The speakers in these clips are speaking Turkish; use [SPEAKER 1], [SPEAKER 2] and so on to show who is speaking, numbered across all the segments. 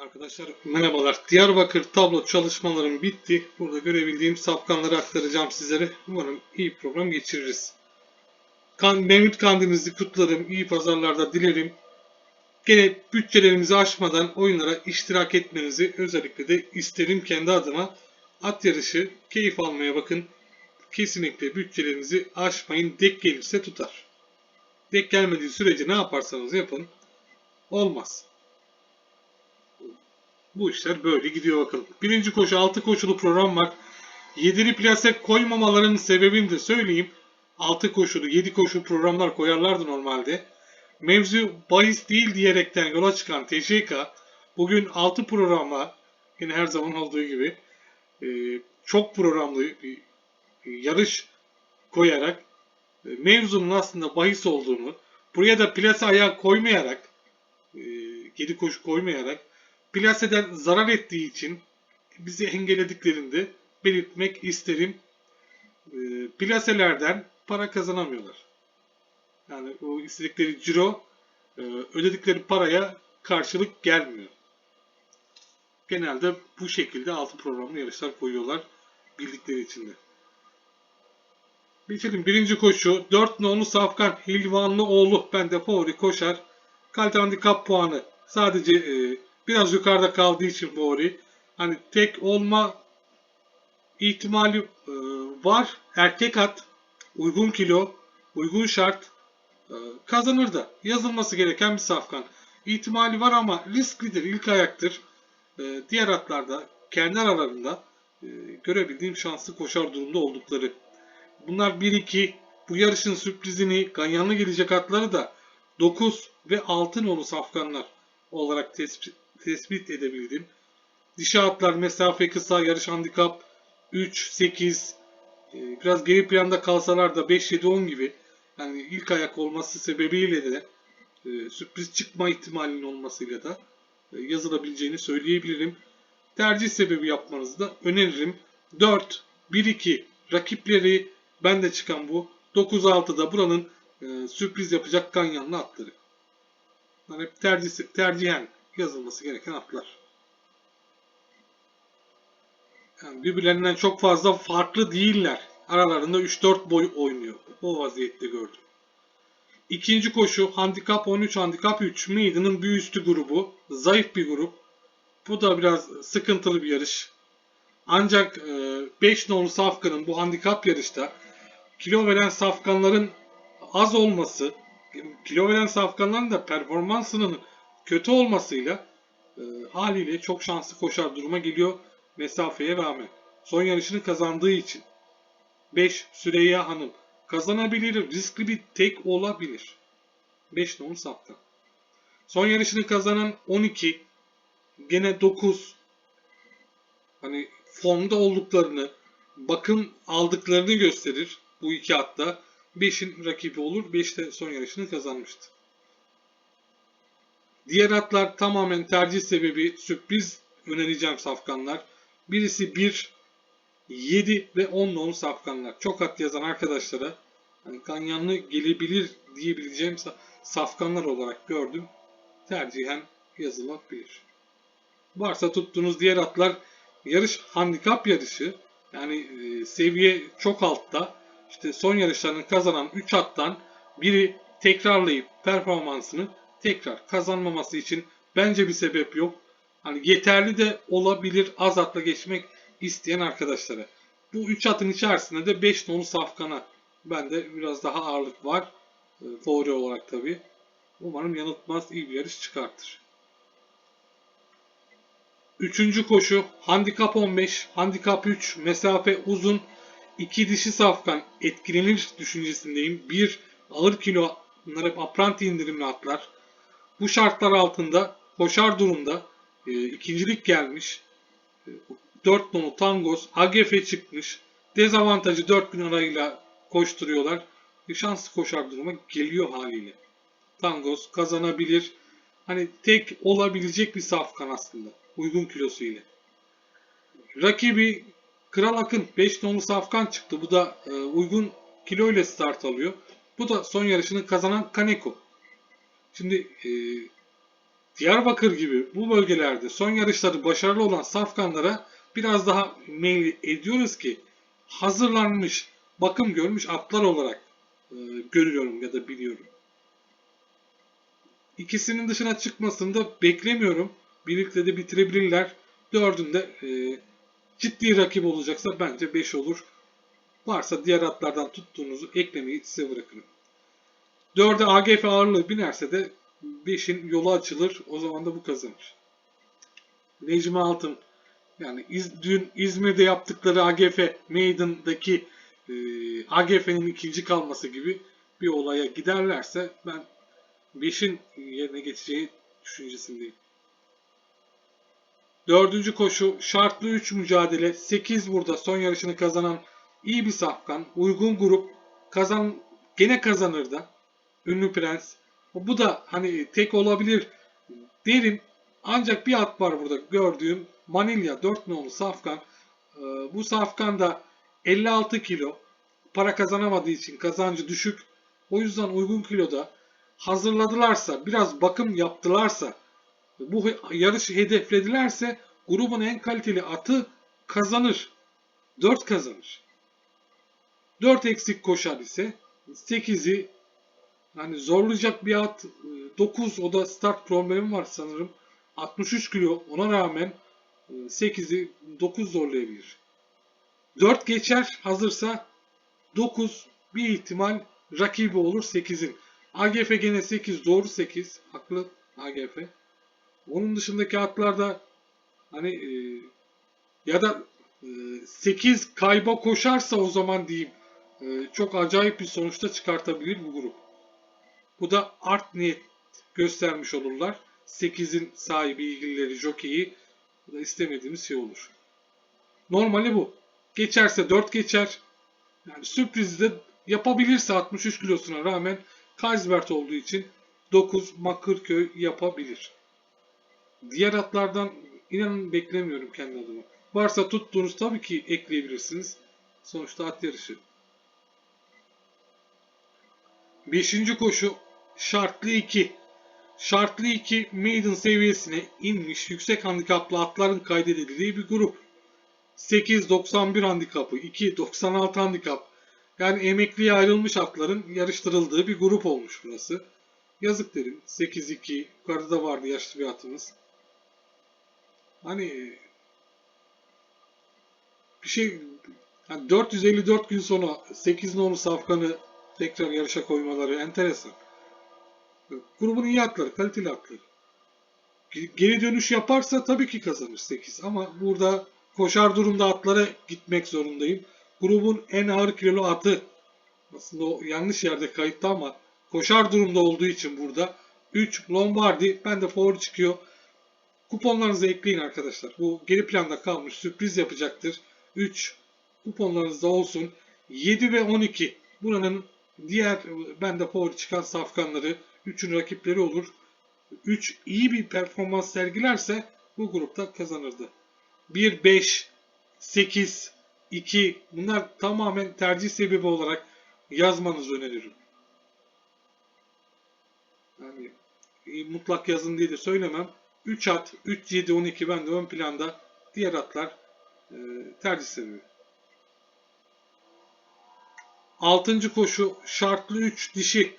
[SPEAKER 1] Arkadaşlar merhabalar. Diyarbakır tablo çalışmalarım bitti. Burada görebildiğim safkanları aktaracağım sizlere. Umarım iyi program geçiririz. Kan, Mevlüt kandilinizi kutlarım. İyi pazarlarda dilerim. Gene bütçelerimizi aşmadan oyunlara iştirak etmenizi özellikle de isterim kendi adıma. At yarışı keyif almaya bakın. Kesinlikle bütçelerinizi aşmayın. Dek gelirse tutar. Dek gelmediği sürece ne yaparsanız yapın. Olmaz. Bu işler böyle gidiyor bakalım. Birinci koşu 6 koşulu program var. 7'li plase koymamaların sebebini de söyleyeyim. 6 koşulu 7 koşulu programlar koyarlardı normalde. Mevzu bahis değil diyerekten yola çıkan TŞK bugün 6 programa yine her zaman olduğu gibi e, çok programlı bir yarış koyarak e, mevzunun aslında bahis olduğunu buraya da plase ayağı koymayarak 7 koşu koymayarak plaseden zarar ettiği için bizi engellediklerinde belirtmek isterim. E, plaselerden para kazanamıyorlar. Yani o istedikleri ciro e, ödedikleri paraya karşılık gelmiyor. Genelde bu şekilde altı programlı yarışlar koyuyorlar bildikleri için de. Geçelim birinci koşu. 4 nolu Safkan Hilvanlıoğlu bende favori koşar. Kalite handikap puanı sadece e, biraz yukarıda kaldığı için favori. Hani tek olma ihtimali e, var. Erkek at, uygun kilo, uygun şart e, kazanır da. Yazılması gereken bir safkan. İhtimali var ama risklidir, ilk ayaktır. E, diğer atlarda kendi aralarında e, görebildiğim şanslı koşar durumda oldukları. Bunlar 1-2 bu yarışın sürprizini ganyanlı gelecek atları da 9 ve 6 nolu safkanlar olarak tespit, tespit edebildim. Dişi atlar mesafe kısa yarış handikap 3, 8 e, biraz geri planda kalsalar da 5, 7, 10 gibi yani ilk ayak olması sebebiyle de e, sürpriz çıkma ihtimalinin olmasıyla da e, yazılabileceğini söyleyebilirim. Tercih sebebi yapmanızı da öneririm. 4, 1-2 rakipleri bende çıkan bu. 9-6'da buranın e, sürpriz yapacak ganyanlı atları. Yani hep tercih, tercihen yazılması gereken atlar. Yani birbirlerinden çok fazla farklı değiller. Aralarında 3-4 boy oynuyor. O vaziyette gördüm. İkinci koşu handikap 13 handikap 3 Maiden'ın bir üstü grubu. Zayıf bir grup. Bu da biraz sıkıntılı bir yarış. Ancak 5 nolu Safkan'ın bu handikap yarışta kilo veren safkanların az olması, kilo veren safkanların da performansının kötü olmasıyla e, haliyle çok şanslı koşar duruma geliyor mesafeye rağmen. Son yarışını kazandığı için. 5 Süreyya Hanım kazanabilir, riskli bir tek olabilir. 5 nolu safkan. Son yarışını kazanan 12 gene 9 hani formda olduklarını, bakım aldıklarını gösterir bu iki atta. 5'in rakibi olur. 5 de son yarışını kazanmıştı. Diğer atlar tamamen tercih sebebi sürpriz önereceğim safkanlar. Birisi 1, 7 ve 10 10 safkanlar. Çok at yazan arkadaşlara hani ganyanlı gelebilir diyebileceğim safkanlar olarak gördüm. Tercihen yazılabilir. Varsa tuttuğunuz diğer atlar yarış handikap yarışı. Yani e, seviye çok altta. İşte son yarışlarını kazanan 3 attan biri tekrarlayıp performansını tekrar kazanmaması için bence bir sebep yok. Hani yeterli de olabilir az atla geçmek isteyen arkadaşlara. Bu 3 atın içerisinde de 5 nolu safkana bende biraz daha ağırlık var. E, favori olarak tabi. Umarım yanıltmaz iyi bir yarış çıkartır. Üçüncü koşu handikap 15, handikap 3, mesafe uzun. iki dişi safkan etkilenir düşüncesindeyim. Bir ağır kilo bunlar hep apranti indirimli atlar. Bu şartlar altında koşar durumda e, ikincilik gelmiş. E, 4 nolu Tangos AGF çıkmış. Dezavantajı 4 gün arayla koşturuyorlar. E, şanslı koşar duruma geliyor haliyle. Tangos kazanabilir. Hani tek olabilecek bir safkan aslında uygun kilosu ile. Rakibi Kral Akın 5 nolu safkan çıktı. Bu da e, uygun kilo ile start alıyor. Bu da son yarışını kazanan Kaneko. Şimdi e, Diyarbakır gibi bu bölgelerde son yarışları başarılı olan safkanlara biraz daha meyil ediyoruz ki hazırlanmış, bakım görmüş atlar olarak e, görüyorum ya da biliyorum. İkisinin dışına çıkmasını da beklemiyorum. Birlikte de bitirebilirler. Dördünde e, ciddi rakip olacaksa bence 5 olur. Varsa diğer atlardan tuttuğunuzu eklemeyi size bırakırım. 4'e AGF ağırlığı binerse de 5'in yolu açılır. O zaman da bu kazanır. Necmi Altın yani İz, dün İzmir'de yaptıkları AGF Maiden'daki e, AGF'nin ikinci kalması gibi bir olaya giderlerse ben 5'in yerine geçeceği düşüncesindeyim. Dördüncü koşu şartlı 3 mücadele 8 burada son yarışını kazanan iyi bir safkan uygun grup kazan gene kazanır da ünlü prens. Bu da hani tek olabilir derim. Ancak bir at var burada gördüğüm. Manilya 4 nolu safkan. Ee, bu safkan da 56 kilo. Para kazanamadığı için kazancı düşük. O yüzden uygun kiloda hazırladılarsa biraz bakım yaptılarsa bu yarışı hedefledilerse grubun en kaliteli atı kazanır. 4 kazanır. 4 eksik koşar ise 8'i yani zorlayacak bir at 9 o da start problemi var sanırım. 63 kilo ona rağmen 8'i 9 zorlayabilir. 4 geçer hazırsa 9 bir ihtimal rakibi olur 8'in. AGF gene 8 doğru 8 haklı AGF. Onun dışındaki atlarda hani e, ya da e, 8 kayba koşarsa o zaman diyeyim e, çok acayip bir sonuçta çıkartabilir bu grup. Bu da art niyet göstermiş olurlar. 8'in sahibi ilgilileri jokeyi bu da istemediğimiz şey olur. Normali bu. Geçerse 4 geçer. Yani sürprizi de yapabilirse 63 kilosuna rağmen Kaysbert olduğu için 9 Makırköy yapabilir. Diğer atlardan inanın beklemiyorum kendi adıma. Varsa tuttuğunuz tabii ki ekleyebilirsiniz. Sonuçta at yarışı. Beşinci koşu şartlı 2. Şartlı 2 maiden seviyesine inmiş yüksek handikaplı atların kaydedildiği bir grup. 8.91 handikapı, 2.96 handikap. Yani emekliye ayrılmış atların yarıştırıldığı bir grup olmuş burası. Yazık derim. 8-2. Yukarıda da vardı yaşlı bir atımız. Hani bir şey yani 454 gün sonra 8 nolu safkanı tekrar yarışa koymaları enteresan. Grubun iyi atları, kaliteli atları. Geri dönüş yaparsa tabii ki kazanır 8 ama burada koşar durumda atlara gitmek zorundayım. Grubun en ağır kilolu atı aslında o yanlış yerde kayıtlı ama koşar durumda olduğu için burada 3 Lombardi ben de favori çıkıyor. Kuponlarınızı ekleyin arkadaşlar. Bu geri planda kalmış sürpriz yapacaktır. 3 kuponlarınızda olsun. 7 ve 12 buranın diğer bende favori çıkan safkanları 3'ün rakipleri olur. 3 iyi bir performans sergilerse bu grupta kazanırdı. 1, 5, 8, 2 bunlar tamamen tercih sebebi olarak yazmanızı öneririm. Yani e, mutlak yazın diye de söylemem. 3 at, 3, 7, 12 ben de ön planda. Diğer atlar e, tercih sebebi. Altıncı koşu şartlı 3 dişi.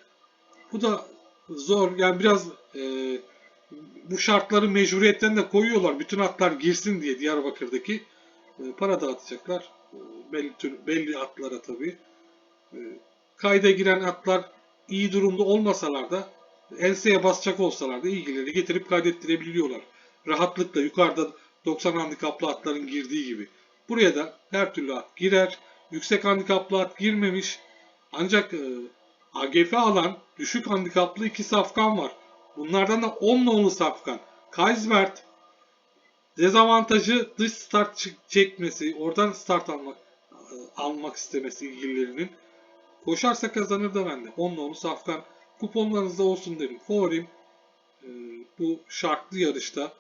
[SPEAKER 1] Bu da zor. Yani biraz e, bu şartları mecburiyetten de koyuyorlar. Bütün atlar girsin diye Diyarbakır'daki e, para dağıtacaklar. E, belli tür, belli atlara tabii. E, kayda giren atlar iyi durumda olmasalar da enseye basacak olsalar da ilgileri getirip kaydettirebiliyorlar. Rahatlıkla yukarıda 90 handikaplı atların girdiği gibi. Buraya da her türlü at girer. Yüksek handikaplı at girmemiş. Ancak e, AGF alan düşük handikaplı iki safkan var. Bunlardan da 10 nolu safkan. Kaisbert dezavantajı dış start çekmesi, oradan start almak e, almak istemesi ilgililerinin. Koşarsa kazanır da bende. 10 nolu safkan kuponlarınızda olsun derim. Favorim e, bu şartlı yarışta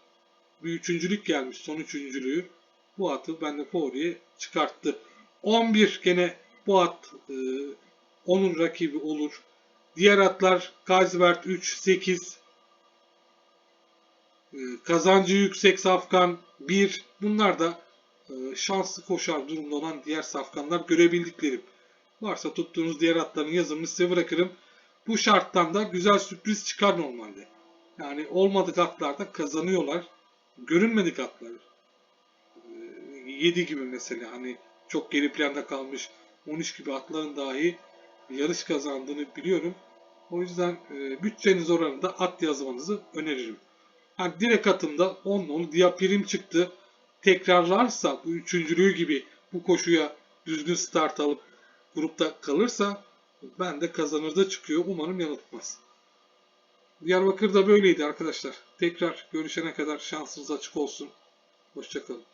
[SPEAKER 1] bir üçüncülük gelmiş. Son üçüncülüğü. Bu atı bende favoriye çıkarttı. 11 gene bu at e, onun rakibi olur. Diğer atlar Kaisbert 3, 8, e, kazancı yüksek safkan 1 bunlar da e, şanslı koşar durumda olan diğer safkanlar görebildiklerim. Varsa tuttuğunuz diğer atların yazımını size bırakırım. Bu şarttan da güzel sürpriz çıkar normalde. Yani olmadık atlarda kazanıyorlar. Görünmedik atlar. 7 gibi mesela hani çok geri planda kalmış 13 gibi atların dahi yarış kazandığını biliyorum. O yüzden e, bütçeniz oranında at yazmanızı öneririm. Yani direkt atımda 10 nolu Diapirim çıktı. Tekrarlarsa bu üçüncülüğü gibi bu koşuya düzgün start alıp grupta kalırsa ben de kazanır da çıkıyor. Umarım yanıltmaz. Diyarbakır'da böyleydi arkadaşlar. Tekrar görüşene kadar şansınız açık olsun. Hoşçakalın.